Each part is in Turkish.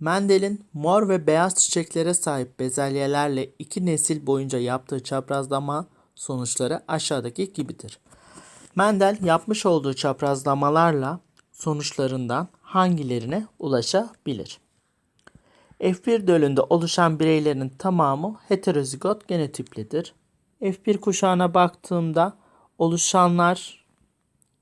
Mendel'in mor ve beyaz çiçeklere sahip bezelyelerle iki nesil boyunca yaptığı çaprazlama sonuçları aşağıdaki gibidir. Mendel yapmış olduğu çaprazlamalarla sonuçlarından hangilerine ulaşabilir? F1 dölünde oluşan bireylerin tamamı heterozigot genotiplidir. F1 kuşağına baktığımda oluşanlar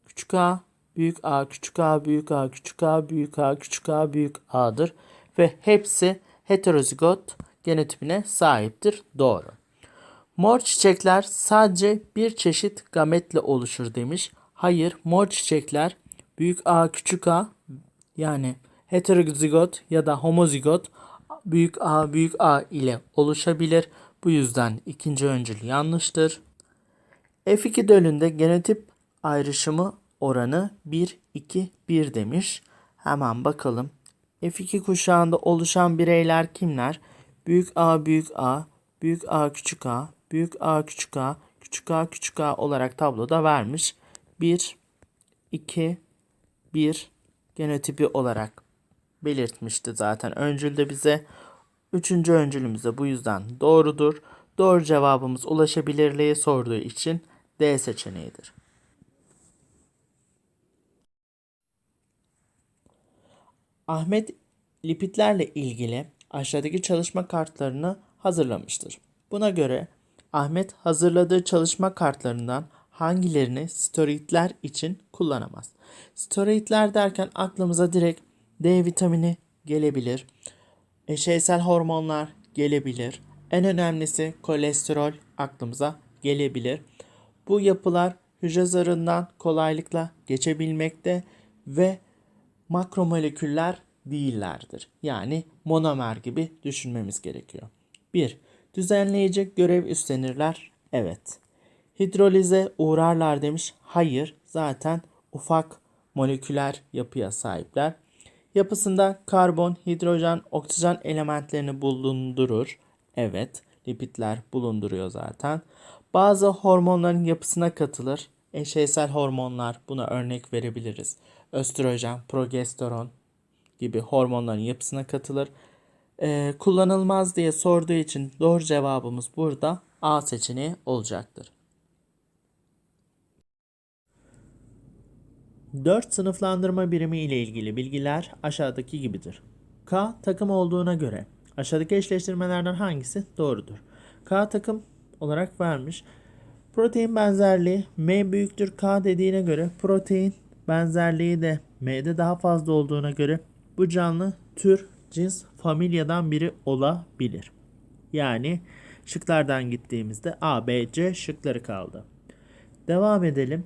küçük a, büyük a, küçük a, büyük a, küçük a, büyük a, küçük a, büyük a'dır ve hepsi heterozigot genotipine sahiptir. Doğru. Mor çiçekler sadece bir çeşit gametle oluşur demiş. Hayır, mor çiçekler büyük A küçük a yani heterozigot ya da homozigot büyük A büyük A ile oluşabilir. Bu yüzden ikinci öncül yanlıştır. F2 dölünde genotip ayrışımı oranı 1 2 1 demiş. Hemen bakalım. F2 kuşağında oluşan bireyler kimler? Büyük A büyük A, büyük A küçük A, büyük A küçük A, küçük A küçük A olarak tabloda vermiş. 1 2 1 genotipi olarak belirtmişti zaten öncülde bize. Üçüncü öncülümüz de bu yüzden doğrudur. Doğru cevabımız ulaşabilirliği sorduğu için D seçeneğidir. Ahmet lipidlerle ilgili aşağıdaki çalışma kartlarını hazırlamıştır. Buna göre Ahmet hazırladığı çalışma kartlarından hangilerini steroidler için kullanamaz? Steroidler derken aklımıza direkt D vitamini gelebilir. Eşeysel hormonlar gelebilir. En önemlisi kolesterol aklımıza gelebilir. Bu yapılar hücre zarından kolaylıkla geçebilmekte ve makromoleküller değillerdir. Yani monomer gibi düşünmemiz gerekiyor. 1. Düzenleyici görev üstlenirler. Evet. Hidrolize uğrarlar demiş. Hayır. Zaten ufak moleküler yapıya sahipler. Yapısında karbon, hidrojen, oksijen elementlerini bulundurur. Evet, lipidler bulunduruyor zaten. Bazı hormonların yapısına katılır. Eşeysel hormonlar buna örnek verebiliriz. Östrojen, progesteron gibi hormonların yapısına katılır. Ee, kullanılmaz diye sorduğu için doğru cevabımız burada A seçeneği olacaktır. 4 sınıflandırma birimi ile ilgili bilgiler aşağıdaki gibidir. K takım olduğuna göre aşağıdaki eşleştirmelerden hangisi doğrudur? K takım olarak vermiş. Protein benzerliği M büyüktür K dediğine göre protein benzerliği de M'de daha fazla olduğuna göre bu canlı tür, cins, familyadan biri olabilir. Yani şıklardan gittiğimizde A, B, C şıkları kaldı. Devam edelim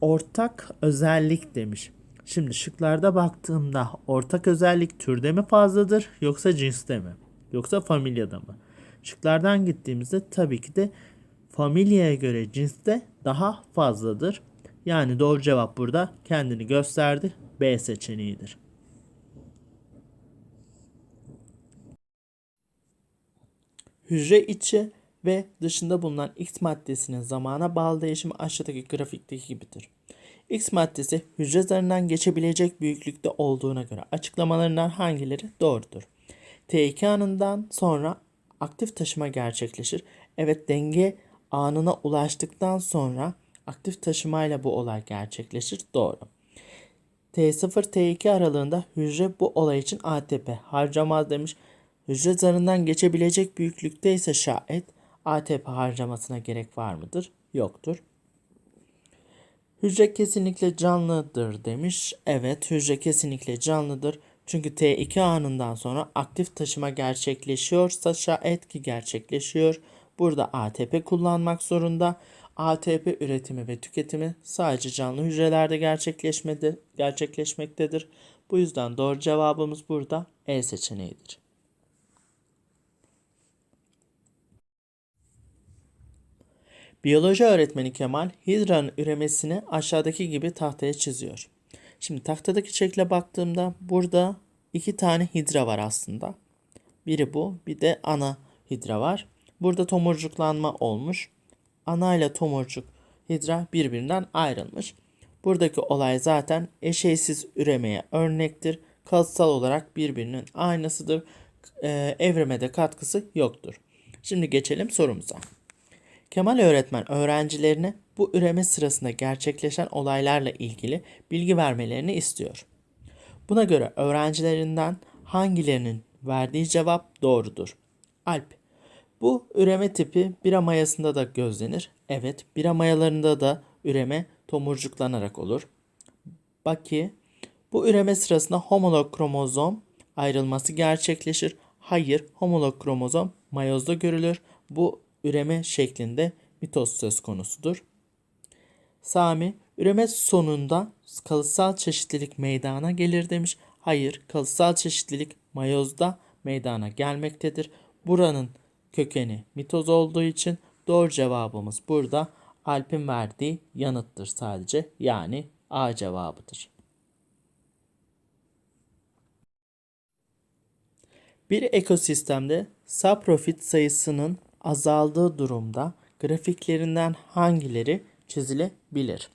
ortak özellik demiş. Şimdi şıklarda baktığımda ortak özellik türde mi fazladır yoksa cinste mi? Yoksa familyada mı? Şıklardan gittiğimizde tabii ki de familyaya göre cinste daha fazladır. Yani doğru cevap burada kendini gösterdi. B seçeneğidir. Hücre içi ve dışında bulunan X maddesinin zamana bağlı değişimi aşağıdaki grafikteki gibidir. X maddesi hücre zarından geçebilecek büyüklükte olduğuna göre açıklamalarından hangileri doğrudur? T2 anından sonra aktif taşıma gerçekleşir. Evet denge anına ulaştıktan sonra aktif taşımayla bu olay gerçekleşir. Doğru. T0 T2 aralığında hücre bu olay için ATP harcamaz demiş. Hücre zarından geçebilecek büyüklükte ise şayet ATP harcamasına gerek var mıdır? Yoktur. Hücre kesinlikle canlıdır demiş. Evet hücre kesinlikle canlıdır. Çünkü T2 anından sonra aktif taşıma gerçekleşiyorsa şayet ki gerçekleşiyor. Burada ATP kullanmak zorunda. ATP üretimi ve tüketimi sadece canlı hücrelerde gerçekleşmektedir. Bu yüzden doğru cevabımız burada E seçeneğidir. Biyoloji öğretmeni Kemal hidranın üremesini aşağıdaki gibi tahtaya çiziyor. Şimdi tahtadaki şekle baktığımda burada iki tane hidra var aslında. Biri bu, bir de ana hidra var. Burada tomurcuklanma olmuş. Ana ile tomurcuk hidra birbirinden ayrılmış. Buradaki olay zaten eşeysiz üremeye örnektir. kalıtsal olarak birbirinin aynısıdır. Ee, evrime de katkısı yoktur. Şimdi geçelim sorumuza. Kemal öğretmen öğrencilerine bu üreme sırasında gerçekleşen olaylarla ilgili bilgi vermelerini istiyor. Buna göre öğrencilerinden hangilerinin verdiği cevap doğrudur? Alp. Bu üreme tipi bira mayasında da gözlenir. Evet, bira mayalarında da üreme tomurcuklanarak olur. Baki. Bu üreme sırasında homolog kromozom ayrılması gerçekleşir. Hayır, homolog kromozom mayozda görülür. Bu üreme şeklinde mitoz söz konusudur. Sami, üreme sonunda kalıtsal çeşitlilik meydana gelir demiş. Hayır, kalıtsal çeşitlilik mayozda meydana gelmektedir. Buranın kökeni mitoz olduğu için doğru cevabımız burada Alp'in verdiği yanıttır sadece. Yani A cevabıdır. Bir ekosistemde saprofit sayısının azaldığı durumda grafiklerinden hangileri çizilebilir?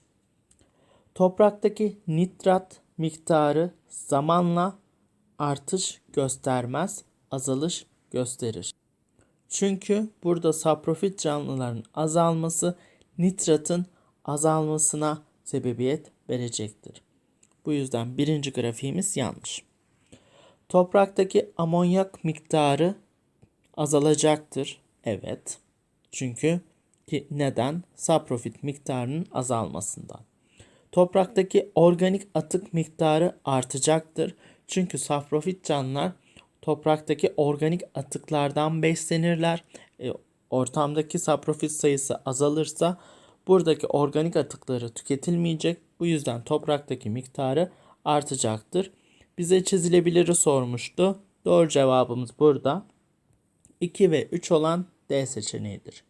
Topraktaki nitrat miktarı zamanla artış göstermez, azalış gösterir. Çünkü burada saprofit canlıların azalması nitratın azalmasına sebebiyet verecektir. Bu yüzden birinci grafiğimiz yanlış. Topraktaki amonyak miktarı azalacaktır. Evet. Çünkü ki neden? Saprofit miktarının azalmasından. Topraktaki organik atık miktarı artacaktır. Çünkü saprofit canlılar topraktaki organik atıklardan beslenirler. E, ortamdaki saprofit sayısı azalırsa buradaki organik atıkları tüketilmeyecek. Bu yüzden topraktaki miktarı artacaktır. Bize çizilebiliri sormuştu. Doğru cevabımız burada. 2 ve 3 olan D seçeneğidir.